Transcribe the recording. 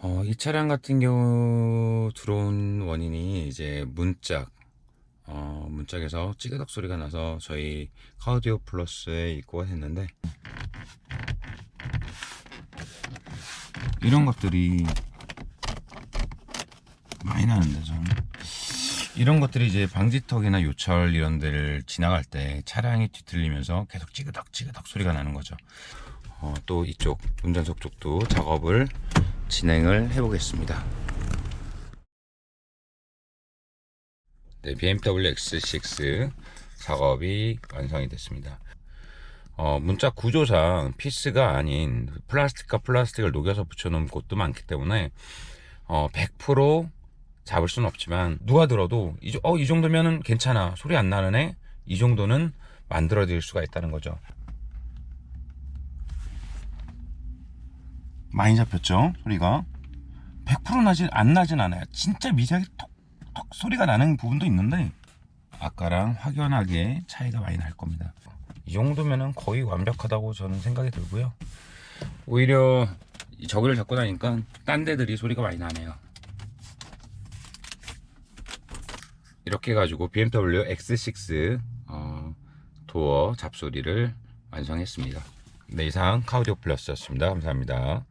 어, 이 차량 같은 경우 들어온 원인이 이제 문짝, 어, 문짝에서 찌그덕 소리가 나서 저희 카우디오 플러스에 입고가 됐는데 이런 것들이 많이 나는데 좀 이런 것들이 이제 방지턱이나 요철 이런 데를 지나갈 때 차량이 뒤틀리면서 계속 찌그덕 찌그덕 소리가 나는 거죠. 어, 또 이쪽 운전석 쪽도 작업을 진행을 해보겠습니다. 네, BMW X6 작업이 완성이 됐습니다. 어, 문짝 구조상 피스가 아닌 플라스틱과 플라스틱을 녹여서 붙여놓은 곳도 많기 때문에 어, 100% 잡을 수는 없지만 누가 들어도 이, 정- 어, 이 정도면은 괜찮아 소리 안 나는 애 이 정도는 만들어 드릴 수가 있다는 거죠. 많이 잡혔죠 소리가. 100% 나진 안 나진 않아요. 진짜 미세하게 톡톡 소리가 나는 부분도 있는데 아까랑 확연하게 차이가 많이 날 겁니다. 이 정도면은 거의 완벽하다고 저는 생각이 들고요. 오히려 이 저기를 잡고 나니까 딴 데들이 소리가 많이 나네요. 이렇게 해가지고 BMW X6 어, 도어 잡소리를 완성했습니다. 네 이상 카우디오 플러스였습니다. 감사합니다